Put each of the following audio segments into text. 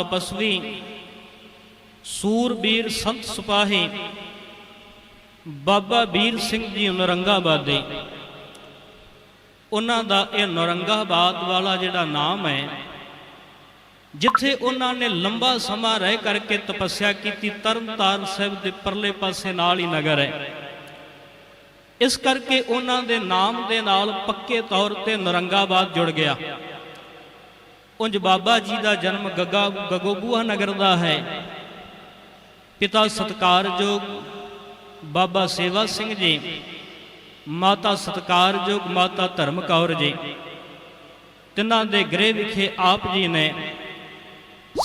ਤਪਸਵੀ। ਸੂਰਬੀਰ ਸੰਤ ਸਿਪਾਹੀ ਬਾਬਾ ਵੀਰ ਸਿੰਘ ਜੀ ਨਰੰਗਾਬਾਦੀ ਉਹਨਾਂ ਦਾ ਇਹ ਨਰੰਗਾਬਾਦ ਵਾਲਾ ਜਿਹੜਾ ਨਾਮ ਹੈ, ਜਿੱਥੇ ਉਹਨਾਂ ਨੇ ਲੰਬਾ ਸਮਾਂ ਰਹਿ ਕਰਕੇ ਤਪੱਸਿਆ ਕੀਤੀ, ਤਰਨਤਾਰਨ ਸਾਹਿਬ ਦੇ ਪਰਲੇ ਪਾਸੇ ਨਾਲ ਹੀ ਨਗਰ ਹੈ। ਇਸ ਕਰਕੇ ਉਹਨਾਂ ਦੇ ਨਾਮ ਦੇ ਨਾਲ ਪੱਕੇ ਤੌਰ ਤੇ ਨਰੰਗਾਬਾਦ ਜੁੜ ਗਿਆ। ਉਂਝ ਬਾਬਾ ਜੀ ਦਾ ਜਨਮ ਗੱਗਾ, ਗਗੋਬੂਆ ਨਗਰ ਦਾ ਹੈ। ਪਿਤਾ ਸਤਕਾਰਯੋਗ ਬਾਬਾ ਸੇਵਾ ਸਿੰਘ ਜੀ, ਮਾਤਾ ਸਤਕਾਰਯੋਗ ਮਾਤਾ ਧਰਮ ਕੌਰ ਜੀ। ਤਿੰਨਾਂ ਦੇ ਗ੍ਰਹਿ ਵਿਖੇ ਆਪ ਜੀ ਨੇ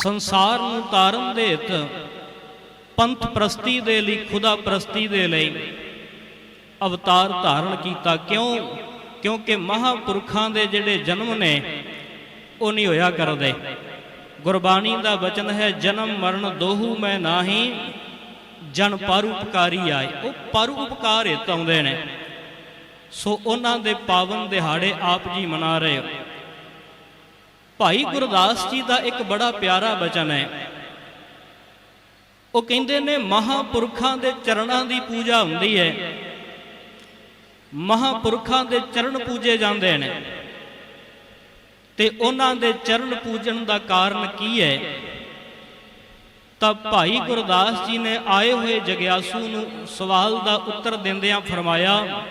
ਸੰਸਾਰ ਨੂੰ ਤਾਰਨ ਦੇ ਹਿੱਤ ਪੰਥ ਪ੍ਰਸਤੀ ਦੇ ਲਈ, ਖੁਦਾ ਪ੍ਰਸਤੀ ਦੇ ਲਈ ਅਵਤਾਰ ਧਾਰਨ ਕੀਤਾ। ਕਿਉਂ? ਕਿਉਂਕਿ ਮਹਾਪੁਰਖਾਂ ਦੇ ਜਿਹੜੇ ਜਨਮ ਨੇ ਉਹ ਨਹੀਂ ਹੋਇਆ ਕਰਦੇ। ਗੁਰਬਾਣੀ ਦਾ ਵਚਨ ਹੈ, ਜਨਮ ਮਰਨ ਦੋਹੂ ਮੈਂ ਨਾਹੀ, ਜਨ ਪਰਉਪਕਾਰੀ ਆਏ। ਉਹ ਪਰਉਪਕਾਰ ਹਿੱਤ ਆਉਂਦੇ ਨੇ। ਸੋ ਉਹਨਾਂ ਦੇ ਪਾਵਨ ਦਿਹਾੜੇ ਆਪ ਜੀ ਮਨਾ ਰਹੇ ਹੋ। ਭਾਈ ਗੁਰਦਾਸ ਜੀ ਦਾ ਇੱਕ ਬੜਾ ਪਿਆਰਾ ਬਚਨ ਹੈ। ਉਹ ਕਹਿੰਦੇ ਨੇ, ਮਹਾਪੁਰਖਾਂ ਦੇ ਚਰਨਾਂ ਦੀ ਪੂਜਾ ਹੁੰਦੀ ਹੈ। ਮਹਾਪੁਰਖਾਂ ਦੇ ਚਰਨ ਪੂਜੇ ਜਾਂਦੇ ਨੇ। ਤੇ ਉਹਨਾਂ ਦੇ ਚਰਨ ਪੂਜਣ ਦਾ ਕਾਰਨ ਕੀ ਹੈ? ਤਾਂ ਭਾਈ ਗੁਰਦਾਸ ਜੀ ਨੇ ਆਏ ਹੋਏ ਜਗਿਆਸੂ ਨੂੰ ਸਵਾਲ ਦਾ ਉੱਤਰ ਦਿੰਦਿਆਂ ਫਰਮਾਇਆ,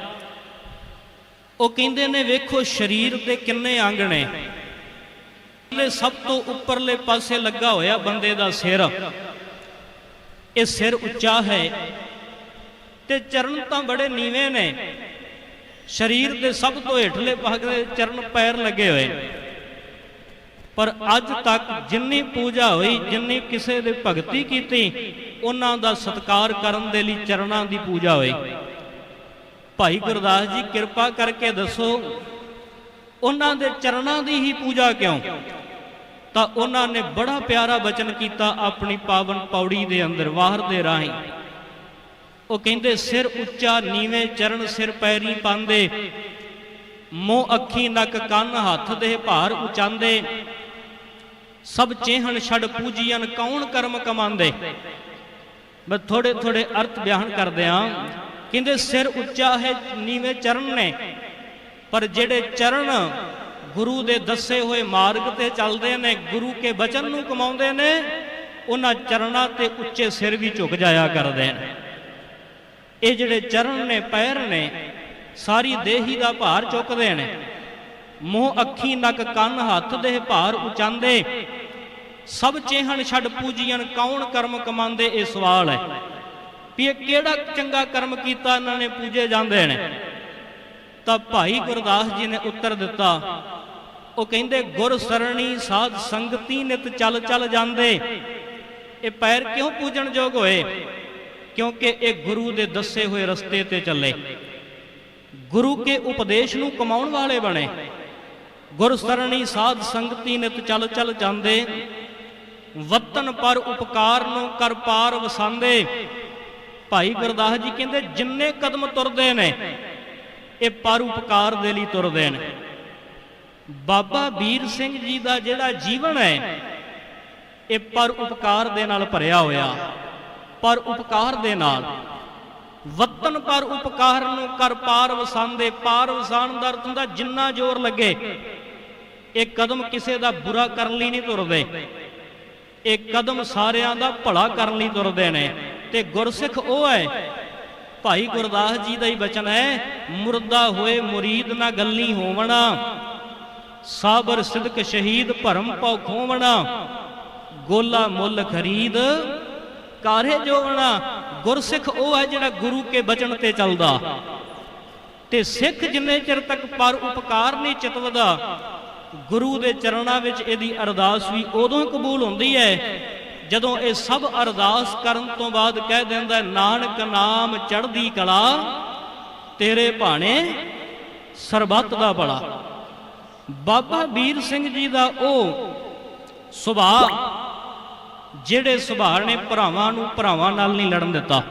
ਉਹ ਕਹਿੰਦੇ ਨੇ, ਵੇਖੋ ਸਰੀਰ ਦੇ ਕਿੰਨੇ ਅੰਗ ਨੇ। ਪਹਿਲੇ ਸਭ ਤੋਂ ਉੱਪਰਲੇ ਪਾਸੇ ਲੱਗਾ ਹੋਇਆ ਬੰਦੇ ਦਾ ਸਿਰ। ਇਹ ਸਿਰ ਉੱਚਾ ਹੈ ਤੇ ਚਰਨ ਤਾਂ ਬੜੇ ਨੀਵੇਂ ਨੇ। ਸਰੀਰ ਦੇ ਸਭ ਤੋਂ ਹੇਠਲੇ ਭਾਗ ਦੇ ਚਰਨ ਪੈਰ ਲੱਗੇ ਹੋਏ। ਪਰ ਅੱਜ ਤੱਕ ਜਿੰਨੀ ਪੂਜਾ ਹੋਈ, ਜਿੰਨੀ ਕਿਸੇ ਦੇ ਭਗਤੀ ਕੀਤੀ, ਉਹਨਾਂ ਦਾ ਸਤਿਕਾਰ ਕਰਨ ਦੇ ਲਈ ਚਰਨਾਂ ਦੀ ਪੂਜਾ ਹੋਈ। ਭਾਈ ਗੁਰਦਾਸ ਜੀ, ਕਿਰਪਾ ਕਰਕੇ ਦੱਸੋ, ਉਹਨਾਂ ਦੇ ਚਰਨਾਂ ਦੀ ਹੀ ਪੂਜਾ ਕਿਉਂ? ਤਾਂ ਉਹਨਾਂ ਨੇ ਬੜਾ ਪਿਆਰਾ ਬਚਨ ਕੀਤਾ ਆਪਣੀ ਪਾਵਨ ਪੌੜੀ ਦੇ ਅੰਦਰ, ਵਾਹਰ ਦੇ ਰਾਹੀਂ। ਉਹ ਕਹਿੰਦੇ, ਸਿਰ ਉੱਚਾ ਨੀਵੇਂ ਚਰਨ ਸਿਰ ਪੈਰੀ ਪਾਉਂਦੇ, ਮੂੰਹ ਅੱਖੀ ਨੱਕ ਕੰਨ ਹੱਥ ਦੇ ਭਾਰ ਉਚਾਂਦੇ ਸਭ ਚੇਹਣ ਛੜ ਪੂਜੀਆਂ ਕੌਣ ਕਰਮ ਕਮਾਉਂਦੇ? ਮੈਂ ਥੋੜੇ ਥੋੜੇ ਅਰਥ ਬਿਆਨ ਕਰਦਿਆਂ ਕਹਿੰਦੇ ਸਿਰ ਉੱਚਾ ਹੈ, ਨੀਵੇਂ ਚਰਨ ਨੇ। ਪਰ ਜਿਹੜੇ ਚਰਨ ਗੁਰੂ ਦੇ ਦੱਸੇ ਹੋਏ ਮਾਰਗ ਤੇ ਚੱਲਦੇ ਨੇ, ਗੁਰੂ ਕੇ ਬਚਨ ਨੂੰ ਕਮਾਉਂਦੇ ਨੇ, ਉਹਨਾਂ ਚਰਨਾਂ ਤੇ ਉੱਚੇ ਸਿਰ ਵੀ ਝੁਕ ਜਾਇਆ ਕਰਦੇ ਨੇ। ਇਹ ਜਿਹੜੇ ਚਰਨ ਨੇ, ਪੈਰ ਨੇ, ਸਾਰੀ ਦੇਹੀ ਦਾ ਭਾਰ ਚੁੱਕਦੇ ਨੇ। ਮੋਹ ਅੱਖੀ ਨੱਕ ਕੰਨ ਹੱਥ ਦੇ ਭਾਰ ਉਚਾਂਦੇ ਸਭ ਚੇਹਣ ਛੱਡ ਪੂਜੀਆਂ ਕੌਣ ਕਰਮ ਕਮਾਉਂਦੇ, ਇਹ ਸਵਾਲ ਹੈ। ਵੀ ਇਹ ਕਿਹੜਾ ਚੰਗਾ ਕਰਮ ਕੀਤਾ, ਇਹਨਾਂ ਨੇ ਪੂਜੇ ਜਾਂਦੇ ਨੇ। ਤਾਂ ਭਾਈ ਗੁਰਦਾਸ ਜੀ ਨੇ ਉੱਤਰ ਦਿੱਤਾ, ਉਹ ਕਹਿੰਦੇ, ਗੁਰ ਸਰਣੀ ਸਾਧ ਸੰਗਤੀ ਨਿਤ ਚੱਲ ਚੱਲ ਜਾਂਦੇ। ਇਹ ਪੈਰ ਕਿਉਂ ਪੂਜਣ ਯੋਗ ਹੋਏ? ਕਿਉਂਕਿ ਇਹ ਗੁਰੂ ਦੇ ਦੱਸੇ ਹੋਏ ਰਸਤੇ ਤੇ ਚੱਲੇ। ਗੁਰੂ ਕੇ ਉਪਦੇਸ਼ ਨੂੰ ਕਮਾਉਣ ਵਾਲੇ ਬਣੇ। ਗੁਰ ਸਰਣੀ ਸਾਧ ਸੰਗਤੀ ਨਿਤ ਚੱਲ ਚਲ ਜਾਂਦੇ। ਵਤਨ ਪਰ ਉਪਕਾਰ ਨੂੰ ਕਰ ਪਾਰ ਵਸਾਂਦੇ ਭਾਈ ਗੁਰਦਾਸ ਜੀ ਕਹਿੰਦੇ, ਜਿੰਨੇ ਕਦਮ ਤੁਰਦੇ ਨੇ, ਇਹ ਪਰ ਉਪਕਾਰ ਦੇ ਲਈ ਤੁਰਦੇ ਨੇ। ਬਾਬਾ ਵੀਰ ਸਿੰਘ ਜੀ ਦਾ ਜਿਹੜਾ ਜੀਵਨ ਹੈ, ਇਹ ਪਰ ਉਪਕਾਰ ਦੇ ਨਾਲ ਭਰਿਆ ਹੋਇਆ। ਪਰ ਉਪਕਾਰ ਦੇ ਨਾਲ। ਵਤਨ ਪਰ ਉਪਕਾਰ ਨੂੰ ਕਰ ਪਾਰ ਵਸਾਂਦੇ ਪਾਰ ਵਸਾਣ ਦਾ ਅਰਥ ਹੁੰਦਾ, ਜਿੰਨਾ ਜ਼ੋਰ ਲੱਗੇ ਇਹ ਕਦਮ ਕਿਸੇ ਦਾ ਬੁਰਾ ਕਰਨ ਲਈ ਨਹੀਂ ਤੁਰਦੇ। ਇਹ ਕਦਮ ਸਾਰਿਆਂ ਦਾ ਭਲਾ ਕਰਨ ਲਈ ਤੁਰਦੇ ਨੇ। ਤੇ ਗੁਰਸਿੱਖ ਉਹ ਹੈ, ਭਾਈ ਗੁਰਦਾਸ ਜੀ ਦਾ ਹੀ ਬਚਨ ਹੈ, ਮੁਰਦਾ ਹੋਏ ਮੁਰੀਦ ਨਾ ਗੱਲੀ ਹੋਵਣਾ, ਸਾਬਰ ਸਿਦਕ ਸ਼ਹੀਦ ਭਰਮ ਪਉ ਖੋਵਣਾ, ਗੋਲਾ ਮੁੱਲ ਖਰੀਦ ਕਾਰੇ ਜੋਵਣਾ। ਗੁਰਸਿੱਖ ਉਹ ਹੈ ਜਿਹੜਾ ਗੁਰੂ ਕੇ ਬਚਨ ਤੇ ਚੱਲਦਾ। ਤੇ ਸਿੱਖ ਜਿੰਨੇ ਚਿਰ ਤੱਕ ਪਰ ਉਪਕਾਰ ਨਹੀਂ ਚਿਤਵਦਾ ਗੁਰੂ ਦੇ ਚਰਨਾਂ ਵਿੱਚ ਇਹਦੀ ਅਰਦਾਸ ਵੀ ਉਦੋਂ ਹੀ ਕਬੂਲ ਹੁੰਦੀ ਹੈ, ਜਦੋਂ ਇਹ ਸਭ ਅਰਦਾਸ ਕਰਨ ਤੋਂ ਬਾਅਦ ਕਹਿ ਦਿੰਦਾ, ਨਾਨਕ ਨਾਮ ਚੜ੍ਹਦੀ ਕਲਾ, ਤੇਰੇ ਭਾਣੇ ਸਰਬੱਤ ਦਾ ਭਲਾ। ਬਾਬਾ ਵੀਰ ਸਿੰਘ ਜੀ ਦਾ ਉਹ ਸੁਭਾਅ, ਜਿਹੜੇ ਸੁਭਾਅ ਨੇ ਭਰਾਵਾਂ ਨੂੰ ਭਰਾਵਾਂ ਨਾਲ ਨਹੀਂ ਲੜਨ ਦਿੱਤਾ।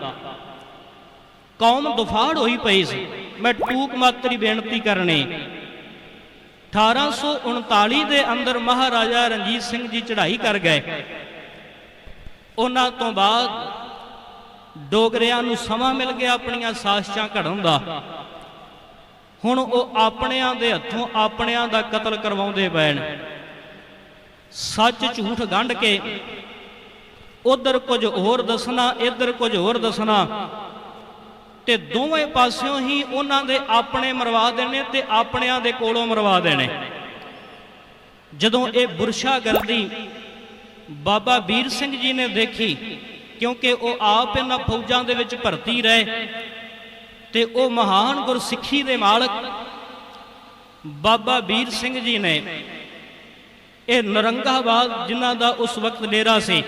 ਕੌਮ ਦੁਫਾੜ ਹੋਈ ਪਈ ਸੀ। ਮੈਂ ਟੂਕ ਮਾਤਰੀ ਬੇਨਤੀ ਕਰਨੀ 1839 ਦੇ ਅੰਦਰ ਮਹਾਰਾਜਾ ਰਣਜੀਤ ਸਿੰਘ ਜੀ ਚੜ੍ਹਾਈ ਕਰ ਗਏ। ਉਹਨਾਂ ਤੋਂ ਬਾਅਦ ਡੋਗਰਿਆਂ ਨੂੰ ਸਮਾਂ ਮਿਲ ਗਿਆ ਆਪਣੀਆਂ ਸਾਜ਼ਿਸ਼ਾਂ ਘੜਨ ਦਾ। ਹੁਣ ਉਹ ਆਪਣਿਆਂ ਦੇ ਹੱਥੋਂ ਆਪਣਿਆਂ ਦਾ ਕਤਲ ਕਰਵਾਉਂਦੇ ਪੈਣ ਸੱਚ ਝੂਠ ਗੰਢ ਕੇ ਉਧਰ ਕੁਝ ਹੋਰ ਦੱਸਣਾ, ਇੱਧਰ ਕੁਝ ਹੋਰ ਦੱਸਣਾ। ਤੇ ਦੋਵੇਂ ਪਾਸਿਓਂ ਹੀ ਉਹਨਾਂ ਦੇ ਆਪਣੇ ਮਰਵਾ ਦੇਣੇ ਤੇ ਆਪਣਿਆਂ ਦੇ ਕੋਲੋਂ ਮਰਵਾ ਦੇਣੇ। ਜਦੋਂ ਇਹ ਬੁਰਸ਼ਾ ਗਰਦੀ ਬਾਬਾ ਵੀਰ ਸਿੰਘ ਜੀ ਨੇ ਦੇਖੀ, ਕਿਉਂਕਿ ਉਹ ਆਪ ਇਹਨਾਂ ਫੌਜਾਂ ਦੇ ਵਿੱਚ ਭਰਤੀ ਰਹੇ ਤੇ ਉਹ ਮਹਾਨ ਗੁਰਸਿੱਖੀ ਦੇ ਮਾਲਕ ਬਾਬਾ ਵੀਰ ਸਿੰਘ ਜੀ ਨੇ ਇਹ ਨਰੰਗਾਬਾਦ ਜਿਨ੍ਹਾਂ ਦਾ ਉਸ ਵਕਤ ਡੇਰਾ ਸੀ,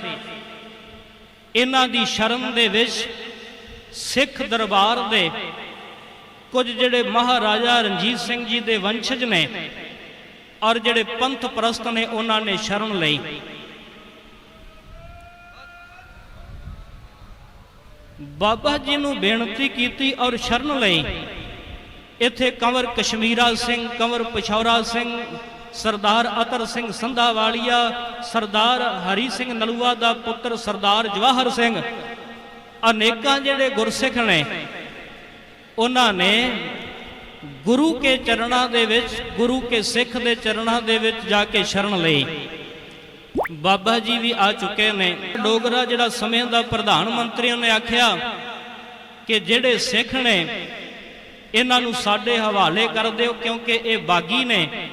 ਇਹਨਾਂ ਦੀ ਸ਼ਰਨ ਦੇ ਵਿੱਚ ਸਿੱਖ ਦਰਬਾਰ ਦੇ ਕੁਝ ਜਿਹੜੇ ਮਹਾਰਾਜਾ ਰਣਜੀਤ ਸਿੰਘ ਜੀ ਦੇ ਵੰਸ਼ਜ ਨੇ ਔਰ ਜਿਹੜੇ ਪੰਥ ਪ੍ਰਸਤ ਨੇ ਉਹਨਾਂ ਨੇ ਸ਼ਰਨ ਲਈ। ਬਾਬਾ ਜੀ ਨੂੰ ਬੇਨਤੀ ਕੀਤੀ ਔਰ ਸ਼ਰਨ ਲਈ। ਇੱਥੇ ਕੰਵਰ ਕਸ਼ਮੀਰਾ ਸਿੰਘ, ਕੰਵਰ ਪਛੌਰਾ ਸਿੰਘ, ਸਰਦਾਰ ਅਤਰ ਸਿੰਘ ਸੰਧਾਵਾਲੀਆ, ਸਰਦਾਰ ਹਰੀ ਸਿੰਘ ਨਲੂਆ ਦਾ ਪੁੱਤਰ ਸਰਦਾਰ ਜਵਾਹਰ ਸਿੰਘ ਅਨੇਕਾਂ ਜਿਹੜੇ ਗੁਰਸਿੱਖ ਨੇ, ਉਹਨਾਂ ਨੇ ਗੁਰੂ ਕੇ ਚਰਣਾ ਦੇ ਵਿੱਚ, ਗੁਰੂ ਕੇ ਸਿੱਖ ਦੇ ਚਰਣਾ ਦੇ ਵਿੱਚ ਜਾ ਕੇ ਸ਼ਰਨ ਲਈ। ਬਾਬਾ ਜੀ ਵੀ ਆ ਚੁੱਕੇ ਨੇ। ਡੋਗਰਾ ਜਿਹੜਾ ਸਮੇਂ ਦਾ ਪ੍ਰਧਾਨ ਮੰਤਰੀ ਉਹਨੇ ਆਖਿਆ ਕਿ ਜਿਹੜੇ ਸਿੱਖ ਨੇ, ਇਹਨਾਂ ਨੂੰ ਸਾਡੇ ਹਵਾਲੇ ਕਰ ਦਿਓ ਕਿਉਂਕਿ ਇਹ ਬਾਗੀ ਨੇ।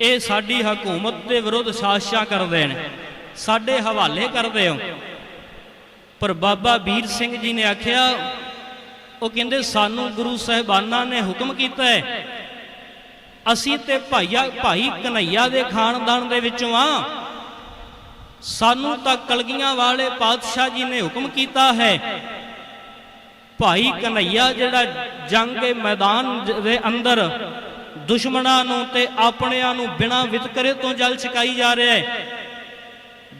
ਇਹ ਸਾਡੀ ਹਕੂਮਤ ਦੇ ਵਿਰੁੱਧ ਸਾਜ਼ਿਸ਼ਾਂ ਕਰਦੇ ਨੇ। ਸਾਡੇ ਹਵਾਲੇ ਕਰ ਦਿਓ। ਪਰ ਬਾਬਾ ਵੀਰ ਸਿੰਘ ਜੀ ਨੇ ਆਖਿਆ, ਉਹ ਕਹਿੰਦੇ ਸਾਨੂੰ ਗੁਰੂ ਸਾਹਿਬਾਨਾਂ ਨੇ ਹੁਕਮ ਕੀਤਾ ਹੈ, ਅਸੀਂ ਤੇ ਭਾਈਆ, ਭਾਈ ਕਨਈਆ ਦੇ ਖਾਨਦਾਨ ਦੇ ਵਿੱਚੋਂ ਆ। ਸਾਨੂੰ ਤਾਂ ਕਲਗੀਆਂ ਵਾਲੇ ਪਾਤਸ਼ਾਹ ਜੀ ਨੇ ਹੁਕਮ ਕੀਤਾ ਹੈ, ਭਾਈ ਕਨਈਆ ਜਿਹੜਾ ਜੰਗ ਦੇ ਮੈਦਾਨ ਦੇ ਅੰਦਰ ਦੁਸ਼ਮਣਾਂ ਨੂੰ ਤੇ ਆਪਣਿਆਂ ਨੂੰ ਬਿਨਾਂ ਵਿਤਕਰੇ ਤੋਂ ਜਲ ਛਕਾਈ ਜਾ ਰਿਹਾ ਹੈ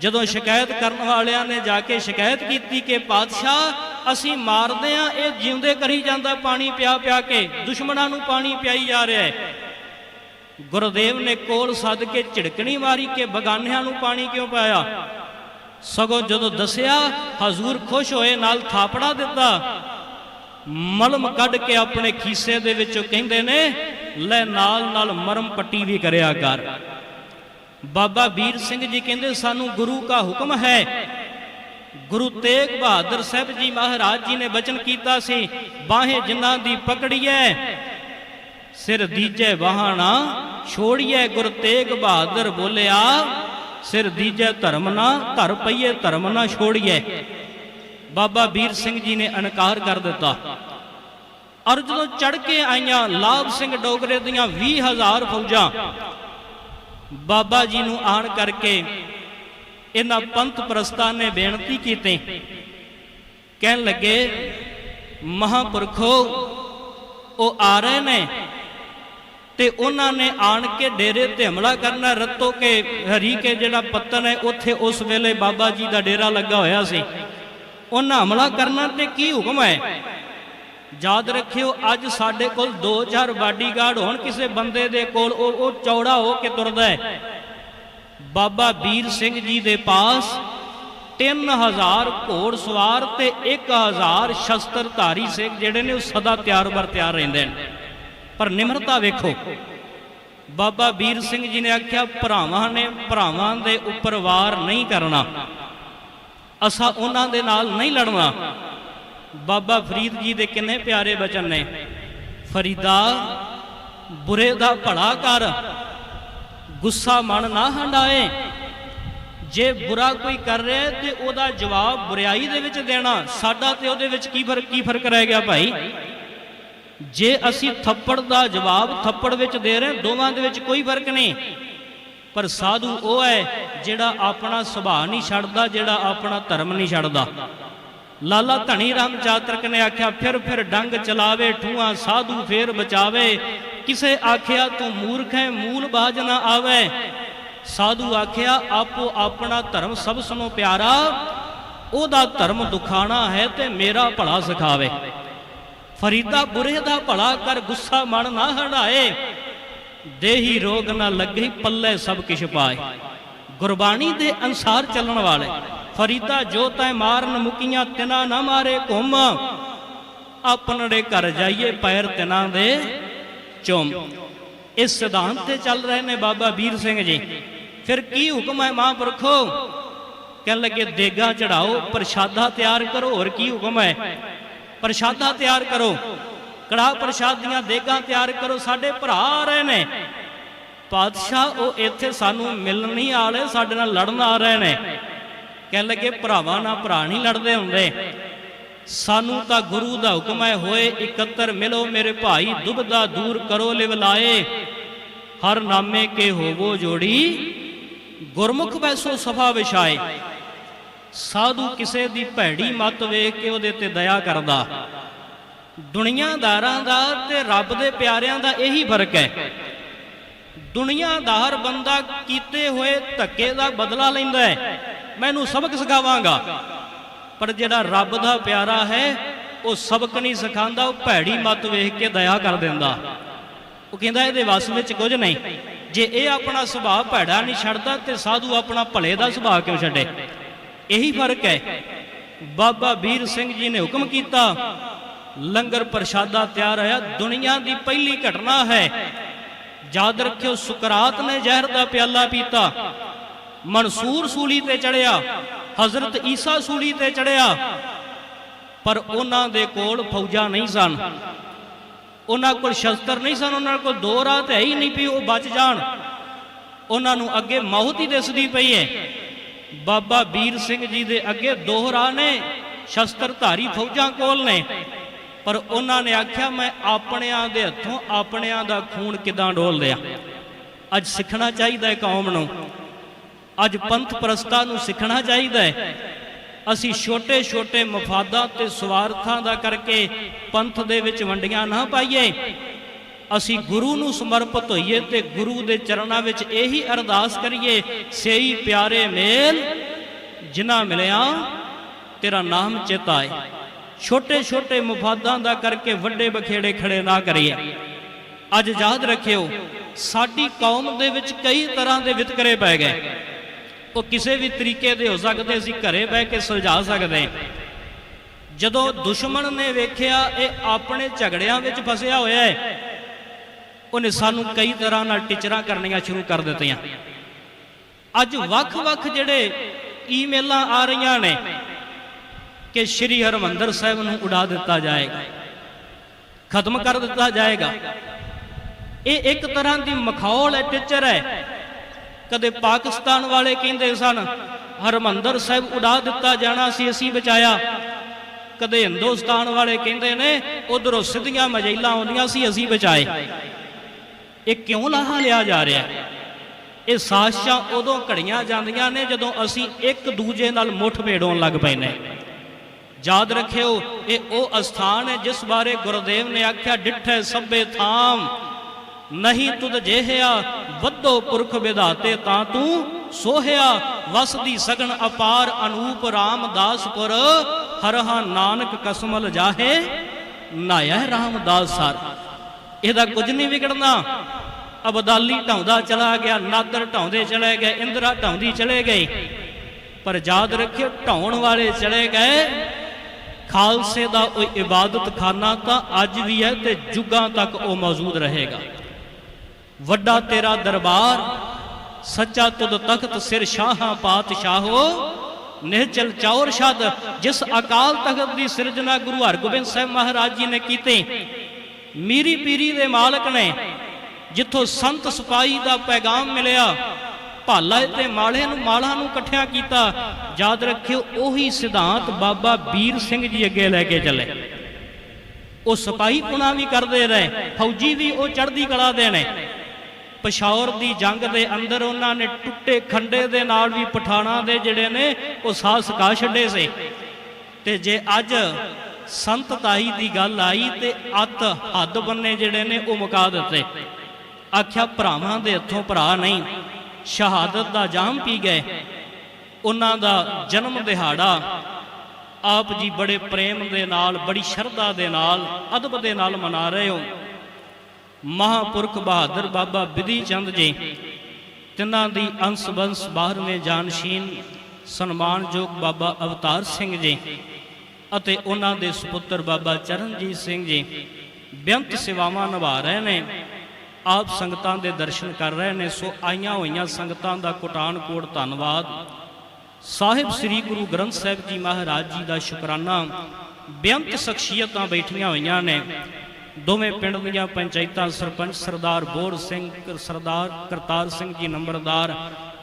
ਜਦੋਂ ਸ਼ਿਕਾਇਤ ਕਰਨ ਵਾਲਿਆਂ ਨੇ ਜਾ ਕੇ ਸ਼ਿਕਾਇਤ ਕੀਤੀ ਕਿ ਪਾਤਸ਼ਾਹ ਅਸੀਂ ਮਾਰਦੇ ਆ ਇਹ ਜਿਉਂਦੇ ਕਰੀ ਜਾਂਦਾ, ਪਾਣੀ ਪਿਆ ਪਿਆ ਕੇ ਦੁਸ਼ਮਣਾਂ ਨੂੰ ਪਾਣੀ ਪਿਆਈ ਜਾ ਰਿਹਾ ਹੈ। ਗੁਰਦੇਵ ਨੇ ਕੋਲ ਸੱਦ ਕੇ ਝਿੜਕਣੀ ਮਾਰੀ ਕਿ ਬਗਾਨਿਆਂ ਨੂੰ ਪਾਣੀ ਕਿਉਂ ਪਾਇਆ? ਸਗੋਂ ਜਦੋਂ ਦੱਸਿਆ, ਹਜ਼ੂਰ ਖੁਸ਼ ਹੋਏ, ਨਾਲ ਥਾਪੜਾ ਦਿੱਤਾ, ਮਲਮ ਕੱਢ ਕੇ ਆਪਣੇ ਖੀਸੇ ਦੇ ਵਿੱਚੋਂ ਕਹਿੰਦੇ ਨੇ, ਲੈ ਨਾਲ ਨਾਲ ਮਰਮ ਪੱਟੀ ਵੀ ਕਰਿਆ ਕਰ। ਬਾਬਾ ਵੀਰ ਸਿੰਘ ਜੀ ਕਹਿੰਦੇ, ਸਾਨੂੰ ਗੁਰੂ ਦਾ ਹੁਕਮ ਹੈ। ਗੁਰੂ ਤੇਗ ਬਹਾਦਰ ਸਾਹਿਬ ਜੀ ਮਹਾਰਾਜ ਜੀ ਨੇ ਬਚਨ ਕੀਤਾ ਸੀ, ਬਾਹੇ ਜਿਨ੍ਹਾਂ ਦੀ ਪਕੜੀਐ, ਸਿਰ ਦੀਜੇ ਵਾਹਣਾ, ਛੋੜੀਐ ਗੁਰ ਤੇਗ ਬਹਾਦਰ ਬੋਲਿਆ, ਸਿਰ ਦੀਜੇ ਧਰਮ ਨਾ, ਧਰ ਪਈਏ ਧਰਮ ਨਾ ਛੋੜੀਐ। ਬਾਬਾ ਵੀਰ ਸਿੰਘ ਜੀ ਨੇ ਇਨਕਾਰ ਕਰ ਦਿੱਤਾ। ਔਰ ਜਦੋਂ ਚੜ ਕੇ ਆਈਆਂ ਲਾਭ ਸਿੰਘ ਡੋਗਰੇ ਦੀਆਂ 20000 ਫੌਜਾਂ। ਬਾਬਾ ਜੀ ਨੂੰ ਆਣ ਕਰਕੇ ਇਹਨਾਂ ਪੰਥ ਪ੍ਰਸਤਾਂ ਨੇ ਬੇਨਤੀ ਕੀਤੀ। ਕਹਿਣ ਲੱਗੇ, ਮਹਾਪੁਰਖੋ, ਉਹ ਆ ਰਹੇ ਨੇ ਤੇ ਉਹਨਾਂ ਨੇ ਆਣ ਕੇ ਡੇਰੇ ਤੇ ਹਮਲਾ ਕਰਨਾ, ਰੱਤੋ ਕੇ ਹਰੀ ਕੇ ਜਿਹੜਾ ਪੱਤਨ ਹੈ, ਉੱਥੇ ਉਸ ਵੇਲੇ ਬਾਬਾ ਜੀ ਦਾ ਡੇਰਾ ਲੱਗਾ ਹੋਇਆ ਸੀ। ਉਹਨਾਂ ਹਮਲਾ ਕਰਨਾ ਤੇ ਕੀ ਹੁਕਮ ਹੈ? ਯਾਦ ਰੱਖਿਓ, ਅੱਜ ਸਾਡੇ ਕੋਲ 2000 ਬਾਡੀਗਾਰਡ ਹੋਣ, ਕਿਸੇ ਬੰਦੇ ਦੇ ਕੋਲ ਉਹ ਉਹ ਚੌੜਾ ਹੋ ਕੇ ਤੁਰਦਾ ਹੈ। ਬਾਬਾ ਵੀਰ ਸਿੰਘ ਜੀ ਦੇ ਪਾਸ 3000 ਘੋੜ ਸਵਾਰ ਤੇ 1000 ਸ਼ਸਤਰਧਾਰੀ ਸਿੰਘ ਜਿਹੜੇ ਨੇ, ਉਹ ਸਦਾ ਤਿਆਰ ਬਰ ਤਿਆਰ ਰਹਿੰਦੇ ਨੇ ਪਰ ਨਿਮਰਤਾ ਵੇਖੋ, ਬਾਬਾ ਵੀਰ ਸਿੰਘ ਜੀ ਨੇ ਆਖਿਆ, ਭਰਾਵਾਂ ਨੇ ਭਰਾਵਾਂ ਦੇ ਉੱਪਰ ਵਾਰ ਨਹੀਂ ਕਰਨਾ। ਅਸਾਂ ਉਹਨਾਂ ਦੇ ਨਾਲ ਨਹੀਂ ਲੜਨਾ। ਬਾਬਾ ਫਰੀਦ ਜੀ ਦੇ ਕਿੰਨੇ ਪਿਆਰੇ ਬਚਨ ਨੇ? ਫਰੀਦਾ, ਬੁਰੇ ਦਾ ਭਲਾ ਕਰ। ਗੁੱਸਾ ਮਨ ਨਾ ਹੰਡਾਏ। ਜੇ ਬੁਰਾ ਕੋਈ ਕਰ ਰਿਹਾ ਹੈ, ਤੇ ਉਹਦਾ ਜਵਾਬ ਬੁਰਾਈ ਦੇ ਵਿੱਚ ਦੇਣਾ। ਸਾਡਾ ਤੇ ਉਹਦੇ ਵਿੱਚ ਕੀ ਫ਼ਰਕ ਕੀ ਫ਼ਰਕ ਰਹਿ ਗਿਆ ਭਾਈ? ਜੇ ਅਸੀਂ ਥੱਪੜ ਦਾ ਜਵਾਬ ਥੱਪੜ ਵਿੱਚ ਦੇ ਰਹੇ ਦੋਵਾਂ ਦੇ ਵਿੱਚ ਕੋਈ ਫ਼ਰਕ ਨਹੀਂ। ਪਰ ਸਾਧੂ ਉਹ ਹੈ ਜਿਹੜਾ ਆਪਣਾ ਸੁਭਾਅ ਨਹੀਂ ਛੱਡਦਾ, ਜਿਹੜਾ ਆਪਣਾ ਧਰਮ ਨਹੀਂ ਛੱਡਦਾ। ਲਾਲਾ ਧਣੀ ਰਾਮ ਚਾਤਰਕ ਨੇ ਆਖਿਆ, ਫਿਰ ਫਿਰ ਡੰਗ ਚਲਾਵੇ, ਠੂਆ ਸਾਧੂ ਫੇਰ ਬਚਾਵੇ। ਕਿਸੇ ਆਖਿਆ, ਤੂੰ ਮੂਰਖ ਹੈ, ਮੂਲ ਬਾਜ ਨਾ ਆਵੇ। ਸਾਧੂ ਆਖਿਆ, ਆਪੋ ਆਪਣਾ ਧਰਮ ਸਭ ਸੁਨੋ ਪਿਆਰਾ। ਉਹਦਾ ਧਰਮ ਦੁਖਾਣਾ ਹੈ ਤੇ ਮੇਰਾ ਭਲਾ ਸਿਖਾਵੇ। ਫਰੀਦਾ ਬੁਰੇ ਦਾ ਭਲਾ ਕਰ, ਗੁੱਸਾ ਮਨ ਨਾ ਹੰਡਾਏ ਦੇਹੀ ਰੋਗ ਨਾ ਲੱਗੇ, ਪੱਲੇ ਸਭ ਕਿਛ ਪਾਏ। ਗੁਰਬਾਣੀ ਦੇ ਅਨਸਾਰ ਚੱਲਣ ਵਾਲੇ। ਫਰੀਦਾ ਜੋ ਤੈ ਮਾਰਨ ਮੁਕੀਆਂ ਤਿਨਾ ਨਾ ਮਾਰੇ ਘੁੰਮ। ਆਪਣੜੇ ਘਰ ਜਾਈਏ ਪੈਰ ਤਿਨਾਂ ਦੇ ਚੁੰਮ। ਇਸ ਸਿਧਾਂਤ ਤੇ ਚੱਲ ਰਹੇ ਨੇ ਬਾਬਾ ਵੀਰ ਸਿੰਘ ਜੀ। ਫਿਰ ਕੀ ਹੁਕਮ ਹੈ ਮਹਾਂਪੁਰਖੋ? ਕਹਿਣ ਲੱਗੇ, ਦੇਗਾ ਚੜਾਓ, ਪ੍ਰਸ਼ਾਦਾ ਤਿਆਰ ਕਰੋ, ਹੋਰ ਕੀ ਹੁਕਮ ਹੈ? ਪ੍ਰਸ਼ਾਦਾ ਤਿਆਰ ਕਰੋ। ਕੜਾ ਪ੍ਰਸ਼ਾਦ ਦੀਆਂ ਦੇਗਾਂ ਤਿਆਰ ਕਰੋ, ਸਾਡੇ ਭਰਾ ਆ ਰਹੇ ਨੇ। ਪਾਤਸ਼ਾਹ, ਉਹ ਇੱਥੇ ਸਾਨੂੰ ਮਿਲਣ ਨਹੀਂ ਆਲੇ ਸਾਡੇ ਨਾਲ ਲੜਨ ਆ ਰਹੇ ਨੇ। ਕਹਿਣ ਲੱਗੇ, ਭਰਾਵਾਂ ਨਾਲ ਭਰਾ ਨਹੀਂ ਲੜਦੇ ਹੁੰਦੇ। ਸਾਨੂੰ ਤਾਂ ਗੁਰੂ ਦਾ ਹੁਕਮ ਹੈ, ਹੋਏ ਇਕੱਤਰ ਮਿਲੋ, ਮੇਰੇ ਭਾਈ ਦੁਬਦਾ ਦੂਰ ਕਰੋ ਲਿਵਲਾਏ ਹਰ ਨਾਮੇ ਕੇ ਹੋਵੋ ਜੋੜੀ। ਗੁਰਮੁਖ ਵੈਸੋ ਸਫਾ ਵਿਛਾਏ। ਸਾਧੂ ਕਿਸੇ ਦੀ ਭੈੜੀ ਮਤ ਵੇਖ ਕੇ ਉਹਦੇ ਤੇ ਦਇਆ ਕਰਦਾ। ਦੁਨੀਆਦਾਰਾਂ ਦਾ ਤੇ ਰੱਬ ਦੇ ਪਿਆਰਿਆਂ ਦਾ ਇਹੀ ਫ਼ਰਕ ਹੈ। ਦੁਨੀਆਦਾਰ ਬੰਦਾ ਕੀਤੇ ਹੋਏ ਧੱਕੇ ਦਾ ਬਦਲਾ ਲੈਂਦਾ ਹੈ। ਮੈਨੂੰ ਸਬਕ ਸਿਖਾਵਾਂਗਾ ਪਰ ਜਿਹੜਾ ਰੱਬ ਦਾ ਪਿਆਰਾ ਹੈ ਉਹ ਸਬਕ ਨਹੀਂ ਸਿਖਾਉਂਦਾ ਉਹ ਭੈੜੀ ਮਤ ਵੇਖ ਕੇ ਦਇਆ ਕਰ ਦਿੰਦਾ ਉਹ ਕਹਿੰਦਾ ਇਹਦੇ ਵਸ ਵਿੱਚ ਕੁਝ ਨਹੀਂ ਜੇ ਇਹ ਆਪਣਾ ਸੁਭਾਅ ਭੈੜਾ ਨਹੀਂ ਛੱਡਦਾ ਤੇ ਸਾਧੂ ਆਪਣਾ ਭਲੇ ਦਾ ਸੁਭਾਅ ਕਿਉਂ ਛੱਡੇ ਇਹੀ ਫ਼ਰਕ ਹੈ ਬਾਬਾ ਵੀਰ ਸਿੰਘ ਜੀ ਨੇ ਹੁਕਮ ਕੀਤਾ ਲੰਗਰ ਪ੍ਰਸ਼ਾਦਾ ਤਿਆਰ ਹੋਇਆ ਦੁਨੀਆ ਦੀ ਪਹਿਲੀ ਘਟਨਾ ਹੈ ਯਾਦ ਰੱਖਿਓ ਸੁਕਰਾਤ ਨੇ ਜ਼ਹਿਰ ਦਾ ਪਿਆਲਾ ਪੀਤਾ ਮਨਸੂਰ ਸੂਲੀ ਤੇ ਚੜਿਆ, ਹਜ਼ਰਤ ਈਸਾ ਸੂਲੀ ਤੇ ਚੜਿਆ। ਪਰ ਉਹਨਾਂ ਦੇ ਕੋਲ ਫੌਜਾਂ ਨਹੀਂ ਸਨ। ਉਹਨਾਂ ਕੋਲ ਸ਼ਸਤਰ ਨਹੀਂ ਸਨ, ਉਹਨਾਂ ਕੋਲ ਦੋ ਰਾਹ ਤੇ ਹੈ ਹੀ ਨਹੀਂ ਵੀ ਉਹ ਬਚ ਜਾਣ। ਉਹਨਾਂ ਨੂੰ ਅੱਗੇ ਮੌਤ ਹੀ ਦਿਸਦੀ ਪਈ ਹੈ। ਬਾਬਾ ਵੀਰ ਸਿੰਘ ਜੀ ਦੇ ਅੱਗੇ ਦੋ ਰਾਹ ਨੇ, ਸ਼ਸਤਰਧਾਰੀ ਫੌਜਾਂ ਕੋਲ ਨੇ। ਪਰ ਉਹਨਾਂ ਨੇ ਆਖਿਆ, ਮੈਂ ਆਪਣਿਆਂ ਦੇ ਹੱਥੋਂ ਆਪਣਿਆਂ ਦਾ ਖੂਨ ਕਿਦਾਂ ਡੋਲ ਲਿਆ ਅੱਜ ਸਿੱਖਣਾ ਚਾਹੀਦਾ ਹੈ ਕੌਮ ਨੂੰ। ਅੱਜ ਪੰਥ ਪ੍ਰਸਤਾ ਨੂੰ ਸਿੱਖਣਾ ਚਾਹੀਦਾ ਹੈ। ਅਸੀਂ ਛੋਟੇ ਛੋਟੇ ਮਫਾਦਾਂ ਤੇ ਸਵਾਰਥਾਂ ਦਾ ਕਰਕੇ ਪੰਥ ਦੇ ਵਿੱਚ ਵੰਡੀਆਂ ਨਾ ਪਾਈਏ। ਅਸੀਂ ਗੁਰੂ ਨੂੰ ਸਮਰਪਿਤ ਹੋਈਏ ਤੇ ਗੁਰੂ ਦੇ ਚਰਨਾਂ ਵਿੱਚ ਇਹੀ ਅਰਦਾਸ ਕਰੀਏ, ਸੇਈ ਪਿਆਰੇ ਮੇਲ, ਜਿਨ੍ਹਾਂ ਮਿਲਿਆ ਤੇਰਾ ਨਾਮ ਚਿਤਾਏ। ਛੋਟੇ ਛੋਟੇ ਮਫਾਦਾਂ ਦਾ ਕਰਕੇ ਵੱਡੇ ਬਖੇੜੇ ਖੜੇ ਨਾ ਕਰੀਏ। ਅੱਜ ਯਾਦ ਰੱਖਿਓ, ਸਾਡੀ ਕੌਮ ਦੇ ਵਿੱਚ ਕਈ ਤਰ੍ਹਾਂ ਦੇ ਵਿਤਕਰੇ ਪੈ ਗਏ। ਉਹ ਕਿਸੇ ਵੀ ਤਰੀਕੇ ਦੇ ਹੋ ਸਕਦੇ, ਅਸੀਂ ਘਰੇ ਬਹਿ ਕੇ ਸੁਲਝਾ ਸਕਦੇ ਜਦੋਂ ਦੁਸ਼ਮਣ ਨੇ ਵੇਖਿਆ, ਇਹ ਆਪਣੇ ਝਗੜਿਆਂ ਵਿੱਚ ਫਸਿਆ ਹੋਇਆ ਹੈ, ਉਹਨੇ ਸਾਨੂੰ ਕਈ ਤਰ੍ਹਾਂ ਨਾਲ ਟਿਚਰਾਂ ਕਰਨੀਆਂ ਸ਼ੁਰੂ ਕਰ ਦਿੱਤੀਆਂ। ਅੱਜ ਵੱਖ-ਵੱਖ ਜਿਹੜੇ ਈਮੇਲਾਂ ਆ ਰਹੀਆਂ ਨੇ ਕਿ ਸ਼੍ਰੀ ਹਰਮੰਦਰ ਸਾਹਿਬ ਨੂੰ ਉਡਾ ਦਿੱਤਾ ਜਾਏਗਾ, ਖਤਮ ਕਰ ਦਿੱਤਾ ਜਾਏਗਾ। ਇਹ ਇੱਕ ਤਰ੍ਹਾਂ ਦੀ ਮਖੌਲ ਹੈ, ਟਿਚਰ ਹੈ। ਕਦੇ ਪਾਕਿਸਤਾਨ ਵਾਲੇ ਕਹਿੰਦੇ ਸਨ, ਹਰਮੰਦਰ ਸਾਹਿਬ ਉਡਾ ਦਿੱਤਾ ਜਾਣਾ ਸੀ, ਅਸੀਂ ਬਚਾਇਆ। ਕਦੇ ਹਿੰਦੁਸਤਾਨ ਵਾਲੇ ਕਹਿੰਦੇ ਨੇ, ਉਧਰੋਂ ਸਿੱਧੀਆਂ ਮਜੈਲਾਂ ਆਉਂਦੀਆਂ ਸੀ, ਅਸੀਂ ਬਚਾਏ। ਇਹ ਕਿਉਂ ਲਾਹਾ ਲਿਆ ਜਾ ਰਿਹਾ? ਇਹ ਸਾਜ਼ਿਸ਼ਾਂ ਉਦੋਂ ਘੜੀਆਂ ਜਾਂਦੀਆਂ ਨੇ, ਜਦੋਂ ਅਸੀਂ ਇੱਕ ਦੂਜੇ ਨਾਲ ਮੁੱਠ ਭੇੜੋਂ ਲੱਗ ਪਏ ਨੇ ਯਾਦ ਰੱਖਿਓ, ਇਹ ਉਹ ਅਸਥਾਨ ਹੈ, ਜਿਸ ਬਾਰੇ ਗੁਰਦੇਵ ਨੇ ਆਖਿਆ, ਡਿੱਠੇ ਸਭੇ ਥਾਮ। ਨਹੀਂ ਤੁਧ ਜਿਹਿਆ, ਵੱਧੋ ਪੁਰਖ ਵਿਧਾਤੇ ਤਾਂ ਤੂੰ ਸੋਹਿਆ। ਵਸਦੀ ਸਗਣ ਅਪਾਰ ਅਨੂਪ ਰਾਮਦਾਸਪੁਰ, ਹਰਹਾ ਨਾਨਕ ਕਸਮਲ ਜਾਹੇ। ਨਾਇਆ ਰਾਮਦਾਸ ਸਰ। ਇਹਦਾ ਕੁਝ ਨਹੀਂ ਵਿਗੜਨਾ। ਅਬਦਾਲੀ ਢਾਉਂਦਾ ਚਲਾ ਗਿਆ, ਨਾਦਰ ਢਾਉਂਦੇ ਚਲੇ ਗਏ, ਇੰਦਰਾ ਢਾਉਂਦੀ ਚਲੇ ਗਈ। ਪਰ ਯਾਦ ਰੱਖਿਓ, ਢਾਉਣ ਵਾਲੇ ਚਲੇ ਗਏ। ਖਾਲਸੇ ਦਾ ਉਹ ਇਬਾਦਤ ਖਾਨਾ ਤਾਂ ਅੱਜ ਵੀ ਹੈ ਤੇ ਜੁਗਾਂ ਤੱਕ ਉਹ ਮੌਜੂਦ ਰਹੇਗਾ। ਵੱਡਾ ਤੇਰਾ ਦਰਬਾਰ, ਸੱਚਾ ਤੁਧ ਤਖਤ ਸਿਰ ਸ਼ਾਹਾਂ ਪਾਤਸ਼ਾਹੋ, ਨਿਹਚਲ ਚੌਰ ਸ਼ਦ ਜਿਸ ਅਕਾਲ ਤਖਤ ਦੀ ਸਿਰਜਣਾ ਗੁਰੂ ਹਰਗੋਬਿੰਦ ਸਾਹਿਬ ਮਹਾਰਾਜ ਜੀ ਨੇ ਕੀਤੀ। ਮੀਰੀ ਪੀਰੀ ਦੇ ਮਾਲਕ ਨੇ, ਜਿੱਥੋਂ ਸੰਤ ਸਪਾਈ ਦਾ ਪੈਗਾਮ ਮਿਲਿਆ, ਭਾਲਾ ਤੇ ਮਾਲੇ ਨੂੰ ਮਾਲਾ ਨੂੰ ਇਕੱਠਿਆਂ ਕੀਤਾ, ਯਾਦ ਰੱਖਿਓ ਉਹੀ ਸਿਧਾਂਤ ਬਾਬਾ ਵੀਰ ਸਿੰਘ ਜੀ ਅੱਗੇ ਲੈ ਕੇ ਚੱਲੇ। ਉਹ ਸਿਪਾਹੀ ਪੁਣਾ ਵੀ ਕਰਦੇ ਰਹੇ, ਫੌਜੀ ਵੀ ਉਹ ਚੜ੍ਹਦੀ ਕਲਾ ਦੇ ਨੇ। ਪਸ਼ੌਰ ਦੀ ਜੰਗ ਦੇ ਅੰਦਰ ਉਹਨਾਂ ਨੇ ਟੁੱਟੇ ਖੰਡੇ ਦੇ ਨਾਲ ਵੀ ਪਠਾਣਾ ਦੇ ਜਿਹੜੇ ਨੇ, ਉਹ ਸਾਹ ਸਕਾ ਛੱਡੇ ਸੀ। ਤੇ ਜੇ ਅੱਜ ਸੰਤ ਤਾਈ ਦੀ ਗੱਲ ਆਈ ਤੇ ਅੱਤ ਹੱਦ ਬੰਨੇ ਜਿਹੜੇ ਨੇ, ਉਹ ਮੁਕਾ ਦਿੱਤੇ। ਆਖਿਆ, ਭਰਾਵਾਂ ਦੇ ਹੱਥੋਂ ਭਰਾ ਨਹੀਂ, ਸ਼ਹਾਦਤ ਦਾ ਜਾਮ ਪੀ ਗਏ। ਉਹਨਾਂ ਦਾ ਜਨਮ ਦਿਹਾੜਾ ਆਪ ਜੀ ਬੜੇ ਪ੍ਰੇਮ ਦੇ ਨਾਲ, ਬੜੀ ਸ਼ਰਧਾ ਦੇ ਨਾਲ, ਅਦਬ ਦੇ ਨਾਲ ਮਨਾ ਰਹੇ ਹੋ। ਮਹਾਪੁਰਖ ਬਹਾਦਰ ਬਾਬਾ ਬਿਧੀ ਚੰਦ ਜੀ, ਤਿੰਨਾਂ ਦੀ ਅੰਸ਼ ਬੰਸ ਬਾਹਰਵੇਂ ਜਾਨਸ਼ੀਨ ਸਨਮਾਨਯੋਗ ਬਾਬਾ ਅਵਤਾਰ ਸਿੰਘ ਜੀ ਅਤੇ ਉਹਨਾਂ ਦੇ ਸੁਪੁੱਤਰ ਬਾਬਾ ਚਰਨਜੀਤ ਸਿੰਘ ਜੀ ਬੇਅੰਤ ਸੇਵਾਵਾਂ ਨਿਭਾ ਰਹੇ ਨੇ, ਆਪ ਸੰਗਤਾਂ ਦੇ ਦਰਸ਼ਨ ਕਰ ਰਹੇ ਨੇ, ਸੋ ਆਈਆਂ ਹੋਈਆਂ ਸੰਗਤਾਂ ਦਾ ਕੋਟਾਨ ਕੋਟ ਧੰਨਵਾਦ। ਸਾਹਿਬ ਸ੍ਰੀ ਗੁਰੂ ਗ੍ਰੰਥ ਸਾਹਿਬ ਜੀ ਮਹਾਰਾਜ ਜੀ ਦਾ ਸ਼ੁਕਰਾਨਾ ਬੇਅੰਤ ਸ਼ਖਸੀਅਤਾਂ ਬੈਠੀਆਂ ਹੋਈਆਂ ਨੇ ਦੋਵੇਂ ਪਿੰਡ ਦੀਆਂ ਪੰਚਾਇਤਾਂ ਸਰਪੰਚ ਸਰਦਾਰ ਬੋਰ ਸਿੰਘ ਸਰਦਾਰ ਕਰਤਾਰ ਸਿੰਘ ਜੀ ਨੰਬਰਦਾਰ,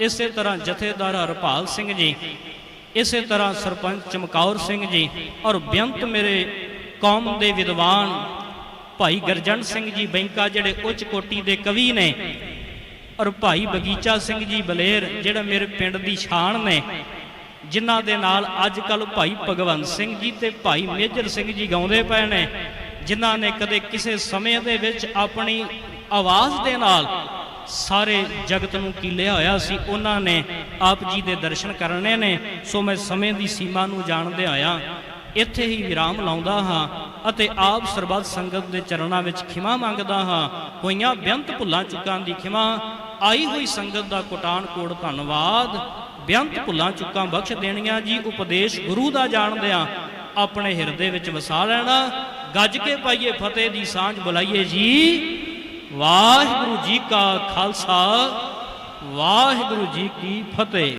ਇਸੇ ਤਰ੍ਹਾਂ ਜਥੇਦਾਰ ਹਰਪਾਲ ਸਿੰਘ ਜੀ, ਇਸੇ ਤਰ੍ਹਾਂ ਸਰਪੰਚ ਚਮਕੌਰ ਸਿੰਘ ਜੀ ਔਰ ਬੇਅੰਤ ਮੇਰੇ ਕੌਮ ਦੇ ਵਿਦਵਾਨ ਭਾਈ ਗਰਜਨ ਸਿੰਘ ਜੀ ਬੈਂਕਾ ਜਿਹੜੇ ਉੱਚ ਕੋਟੀ ਦੇ ਕਵੀ ਨੇ ਔਰ ਭਾਈ ਬਗੀਚਾ ਸਿੰਘ ਜੀ ਬਲੇਰ ਜਿਹੜਾ ਮੇਰੇ ਪਿੰਡ ਦੀ ਸ਼ਾਨ ਨੇ, ਜਿਨ੍ਹਾਂ ਦੇ ਨਾਲ ਅੱਜ ਕੱਲ ਭਾਈ ਭਗਵੰਤ ਸਿੰਘ ਜੀ ਤੇ ਭਾਈ ਮੇਜਰ ਸਿੰਘ ਜੀ ਗਾਉਂਦੇ ਪਏ ਨੇ ਜਿਨ੍ਹਾਂ ਨੇ ਕਦੇ ਕਿਸੇ ਸਮੇਂ ਦੇ ਵਿੱਚ ਆਪਣੀ ਆਵਾਜ਼ ਦੇ ਨਾਲ ਸਾਰੇ ਜਗਤ ਨੂੰ ਕੀਲਿਆ ਹੋਇਆ ਸੀ, ਉਹਨਾਂ ਨੇ ਆਪ ਜੀ ਦੇ ਦਰਸ਼ਨ ਕਰਨੇ ਨੇ। ਸੋ ਮੈਂ ਸਮੇਂ ਦੀ ਸੀਮਾ ਨੂੰ ਜਾਣਦੇ ਆਇਆ, ਇੱਥੇ ਹੀ ਵਿਰਾਮ ਲਾਉਂਦਾ ਹਾਂ ਅਤੇ ਆਪ ਸਰਬੱਤ ਸੰਗਤ ਦੇ ਚਰਨਾਂ ਵਿੱਚ ਖਿਮਾ ਮੰਗਦਾ ਹਾਂ। ਹੋਈਆਂ ਬੇਅੰਤ ਭੁੱਲਾਂ ਚੁੱਕਾਂ ਦੀ ਖਿਮਾ, ਆਈ ਹੋਈ ਸੰਗਤ ਦਾ ਕੋਟਾਨ ਕੋਟ ਧੰਨਵਾਦ। ਬੇਅੰਤ ਭੁੱਲਾਂ ਚੁੱਕਾਂ ਬਖਸ਼ ਦੇਣੀਆਂ ਜੀ, ਉਪਦੇਸ਼ ਗੁਰੂ ਦਾ ਜਾਣਦਿਆਂ ਆਪਣੇ ਹਿਰਦੇ ਵਿੱਚ ਵਸਾ ਲੈਣਾ ਗੱਜ ਕੇ ਪਾਈਏ ਫਤਿਹ ਦੀ ਸਾਂਝ ਬੁਲਾਈਏ ਜੀ। ਵਾਹਿਗੁਰੂ ਜੀ ਕਾ ਖਾਲਸਾ, ਵਾਹਿਗੁਰੂ ਜੀ ਕੀ ਫਤਿਹ।